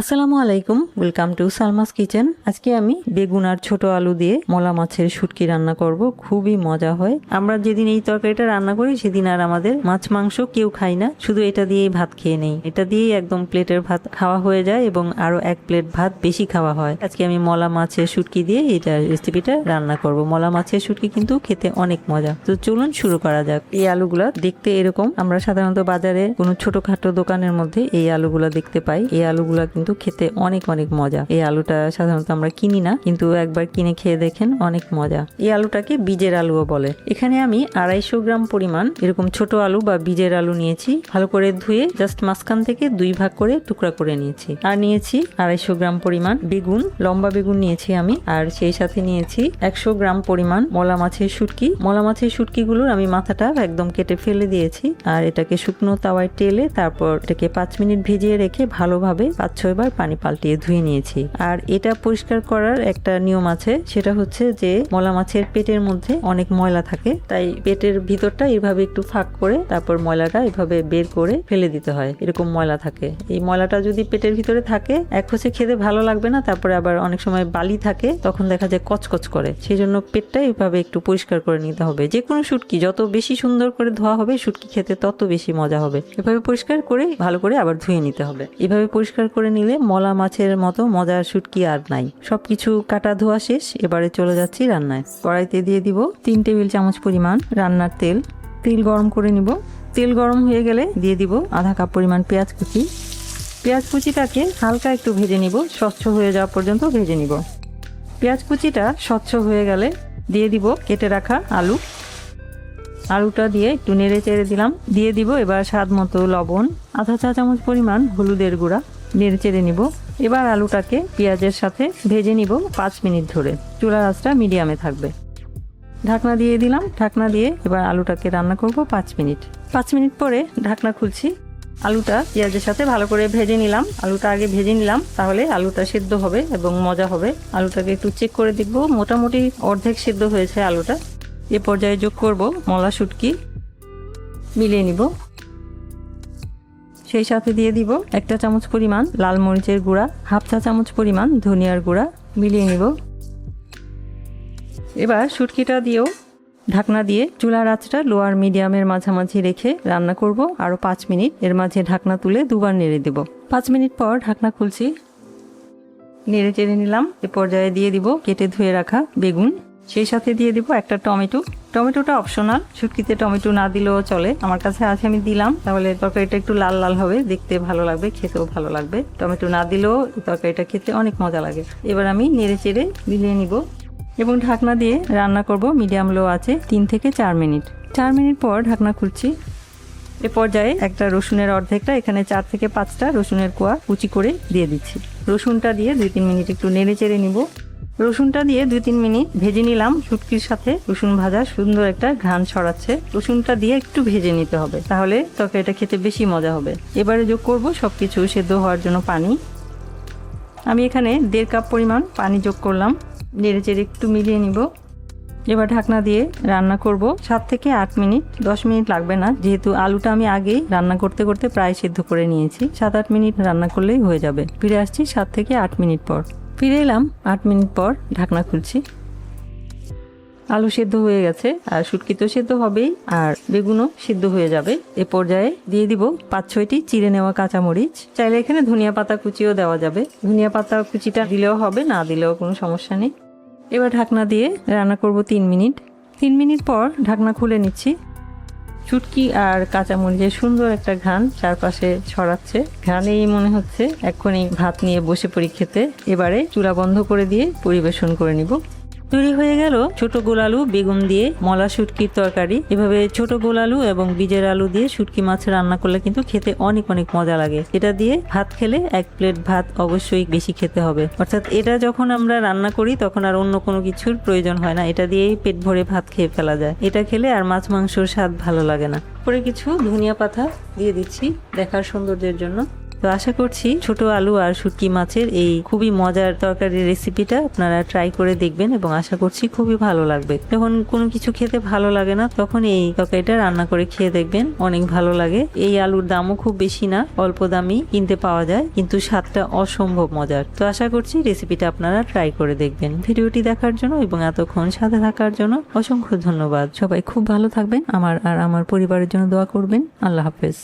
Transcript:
আসসালামু আলাইকুম welcome to Salma's kitchen. আজকে আমি বেগুন আর ছোট আলু দিয়ে মলা মাছের শুটকি রান্না করব, খুবই মজা হয়। আমরা যেদিন এই তরকারিটা রান্না করি, সেদিন আর আমাদের মাছ মাংস কেউ খাই না। শুধু এটা দিয়েই ভাত খেয়ে নেই। এটা দিয়েই একদম প্লেটের ভাত খাওয়া হয়ে যায় এবং আরও এক প্লেট ভাত বেশি খাওয়া হয়। আজকে আমি মলা মাছের শুটকি দিয়ে এটা রেসিপিটা রান্না করব। মলা মাছের শুটকি কিন্তু খেতে অনেক মজা। তো চলুন শুরু করা যাক। এই আলুগুলা দেখতে এরকম। আমরা সাধারণত বাজারে কোনো ছোটখাটো দোকানের মধ্যে এই আলুগুলা দেখতে পাই। এই আলুগুলা কিন্তু খেতে অনেক অনেক মজা। এই আলুটা সাধারণত আমরা কিনি না, কিন্তু একবার কিনে খেয়ে দেখেন অনেক মজা। এই আলুটাকে বীজের আলুও বলে। এখানে আমি আড়াইশো গ্রাম পরিমাণ এরকম ছোট আলু বা বীজের আলু নিয়েছি। ভালো করে ধুয়ে জাস্ট মাঝখান থেকে দুই ভাগ করে টুকরা করে নিয়েছি। আর নিয়েছি আড়াইশো গ্রাম পরিমাণ বেগুন, লম্বা বেগুন নিয়েছি আমি। আর সেই সাথে নিয়েছি একশো গ্রাম পরিমাণ মলা মাছের শুটকি। মলা মাছের শুটকিগুলোর আমি মাথাটা একদম কেটে ফেলে দিয়েছি। আর এটাকে শুকনো তাওয়ায় টেলে তারপর এটাকে পাঁচ মিনিট ভিজিয়ে রেখে ভালোভাবে পাঁচ ছয় বার পানি পাল্টিয়ে ধুয়ে নিয়েছি। আর এটা পরিষ্কার করার একটা নিয়ম আছে, সেটা হচ্ছে যে মলা মাছের পেটের মধ্যে অনেক ময়লা থাকে, তাই পেটের ভিতরটা এভাবে একটু ফাঁক করে তারপর ময়লাটা এভাবে বের করে ফেলে দিতে হয়, এরকম ময়লা থাকে। এই ময়লাটা যদি পেটের ভিতরে থাকে, এক হচ্ছে খেতে ভালো লাগবে না, তারপরে আবার অনেক সময় বালি থাকে, তখন দেখা যায় কচকচ করে। সেই জন্য পেটটা এভাবে একটু পরিষ্কার করে নিতে হবে। যে কোনো শুটকি, যত বেশি সুন্দর করে ধোয়া হবে শুটকি খেতে তত বেশি মজা হবে। এভাবে পরিষ্কার করে, ভালো করে আবার ধুয়ে নিতে হবে। এভাবে পরিষ্কার করে নিলে মলা মাছের মতো মজার শুটকি আর নাই। সবকিছু কাটা ধোয়া শেষ, এবারে চলে যাচ্ছি রান্নায়। কড়াইতে দিয়ে দিব তিন টেবিল চামচ পরিমাণ রান্নার তেল। তেল গরম করে নিব। তেল গরম হয়ে গেলে দিয়ে দিব আধা কাপ পরিমাণ পেঁয়াজ কুচি। পেঁয়াজ কুচিটাকে হালকা একটু ভেজে নিব, স্বচ্ছ হয়ে যাওয়া পর্যন্ত ভেজে নিব। পেঁয়াজ কুচিটা স্বচ্ছ হয়ে গেলে দিয়ে দিব কেটে রাখা আলু। আলুটা দিয়ে একটু নেড়ে চেড়ে দিলাম। দিয়ে দিব এবার স্বাদ মতো লবণ, আধা চা চামচ পরিমাণ হলুদের গুঁড়া। নেড়ে চেড়ে নিব। এবার আলুটাকে পেঁয়াজের সাথে ভেজে নিব পাঁচ মিনিট ধরে। চুলার আঁচটা মিডিয়ামে থাকবে। ঢাকনা দিয়ে দিলাম। ঢাকনা দিয়ে এবার আলুটাকে রান্না করব পাঁচ মিনিট। পাঁচ মিনিট পরে ঢাকনা খুলছি। আলুটা পেঁয়াজের সাথে ভালো করে ভেজে নিলাম। আলুটা আগে ভেজে নিলাম। তাহলে আলুটা সেদ্ধ হবে এবং মজা হবে। আলুটাকে একটু চেক করে দেখব। মোটামুটি অর্ধেক সেদ্ধ হয়েছে আলুটা। এ পর্যায়ে যোগ করব মলা শুটকি মিলিয়ে নিব। সেই সাথে দিয়ে দিব একটা চামচ পরিমাণ লাল মরিচের গুঁড়া, হাফ চা চামচ পরিমাণ ধনিয়ার গুঁড়া, মিলিয়ে নিব। এবার শুটকিটা দিয়েও ঢাকনা দিয়ে চুলার আঁচটা লোয়ার মিডিয়ামের মাঝামাঝি রেখে রান্না করব। আরও পাঁচ মিনিট এর মাঝে ঢাকনা তুলে দুবার নেড়ে দেব। পাঁচ মিনিট পর ঢাকনা খুলছি। নেড়ে চেড়ে নিলাম। এ পর্যায়ে দিয়ে দিব কেটে ধুয়ে রাখা বেগুন। সেই সাথে দিয়ে দিব একটা টমেটো। টমেটোটা অপশনাল শুটকিতে টমেটো না দিলেও চলে। আমার কাছে আছে, আমি দিলাম। তাহলে তরকারিটা একটু লাল লাল হবে। দেখতে ভালো লাগবে, খেতেও ভালো লাগবে। টমেটো না দিলেও তরকারিটা খেতে অনেক মজা লাগে। এবার আমি নেড়ে চেড়ে মিলিয়ে নিব। এবং ঢাকনা দিয়ে রান্না করব মিডিয়াম লো আছে তিন থেকে চার মিনিট। চার মিনিট পর ঢাকনা খুলছি। এ পর্যায়ে একটা রসুনের অর্ধেকটা, এখানে চার থেকে পাঁচটা রসুনের কোয়া কুচি করে দিয়ে দিচ্ছি। রসুনটা দিয়ে দুই তিন মিনিট একটু নেড়ে চেড়ে নিব। রসুনটা দিয়ে দুই তিন মিনিট ভেজে নিলাম। শুটকির সাথে রসুন ভাজা সুন্দর একটা ঘ্রাণ ছড়াচ্ছে। রসুনটা দিয়ে একটু ভেজে নিতে হবে, তাহলে তরকারিটা খেতে বেশি মজা হবে। এবারে যোগ করব সব কিছু সেদ্ধ হওয়ার জন্য পানি। আমি এখানে দেড় কাপ পরিমাণ পানি যোগ করলাম। নেড়ে চেড়ে একটু মিলিয়ে নিব। এবার ঢাকনা দিয়ে রান্না করব। সাত থেকে আট মিনিট, দশ মিনিট লাগবে না, যেহেতু আলুটা আমি আগেই রান্না করতে করতে প্রায় সিদ্ধ করে নিয়েছি। সাত আট মিনিট রান্না করলেই হয়ে যাবে। ফিরে আসছি সাত থেকে আট মিনিট পর। ফিরে এলাম, আট মিনিট পর ঢাকনা খুলছি। আলু সেদ্ধ হয়ে গেছে, আর শুটকি তো সেদ্ধ হবেই, আর বেগুনও সেদ্ধ হয়ে যাবে। এ পর্যায়ে দিয়ে দিব পাঁচ ছয়টি চিড়ে নেওয়া কাঁচামরিচ। চাইলে এখানে ধনিয়া পাতা কুচিও দেওয়া যাবে। ধনিয়া পাতা কুচিটা দিলেও হবে, না দিলেও কোনো সমস্যা নেই। এবার ঢাকনা দিয়ে রান্না করব তিন মিনিট। তিন মিনিট পর ঢাকনা খুলে নিচ্ছি। চুটকি আর কাঁচামরিচের সুন্দর একটা ঘ্রাণ চারপাশে ছড়াচ্ছে। ঘ্রাণেই মনে হচ্ছে এক্ষুনি ভাত নিয়ে বসে পড়ি খেতে। এবারে চুলা বন্ধ করে দিয়ে পরিবেশন করে নিব। তৈরি হয়ে গেল ছোট গোলালু বেগুন দিয়ে মলা শুটকির তরকারি। এভাবে ছোট গোলালু এবং বীজের আলু দিয়ে শুটকি মাছ রান্না করলে কিন্তু খেতে অনেক অনেক মজা লাগে। এটা দিয়ে ভাত খেলে এক প্লেট ভাত অবশ্যই বেশি খেতে হবে। অর্থাৎ এটা যখন আমরা রান্না করি, তখন আর অন্য কোনো কিছুর প্রয়োজন হয় না। এটা দিয়েই পেট ভরে ভাত খেয়ে ফেলা যায়। এটা খেলে আর মাছ মাংসর স্বাদ ভালো লাগে না। পরে কিছু ধনিয়া পাতা দিয়ে দিচ্ছি দেখার সৌন্দর্যের জন্য। তো আশা করছি ছোট আলু আর শুটকি মাছের এই খুবই মজার তরকারির রেসিপিটা আপনারা ট্রাই করে দেখবেন এবং আশা করছি খুবই ভালো লাগবে। যখন কোনো কিছু খেতে ভালো লাগে না, তখন এই তরকারিটা রান্না করে খেয়ে দেখবেন, অনেক ভালো লাগে। এই আলুর দামও খুব বেশি না, অল্প দামই কিনতে পাওয়া যায়, কিন্তু স্বাদটা অসম্ভব মজার। তো আশা করছি রেসিপিটা আপনারা ট্রাই করে দেখবেন। ভিডিওটি দেখার জন্য এবং এতক্ষণ সাথে থাকার জন্য অসংখ্য ধন্যবাদ। সবাই খুব ভালো থাকবেন, আমার আর আমার পরিবারের জন্য দোয়া করবেন। আল্লাহ হাফেজ।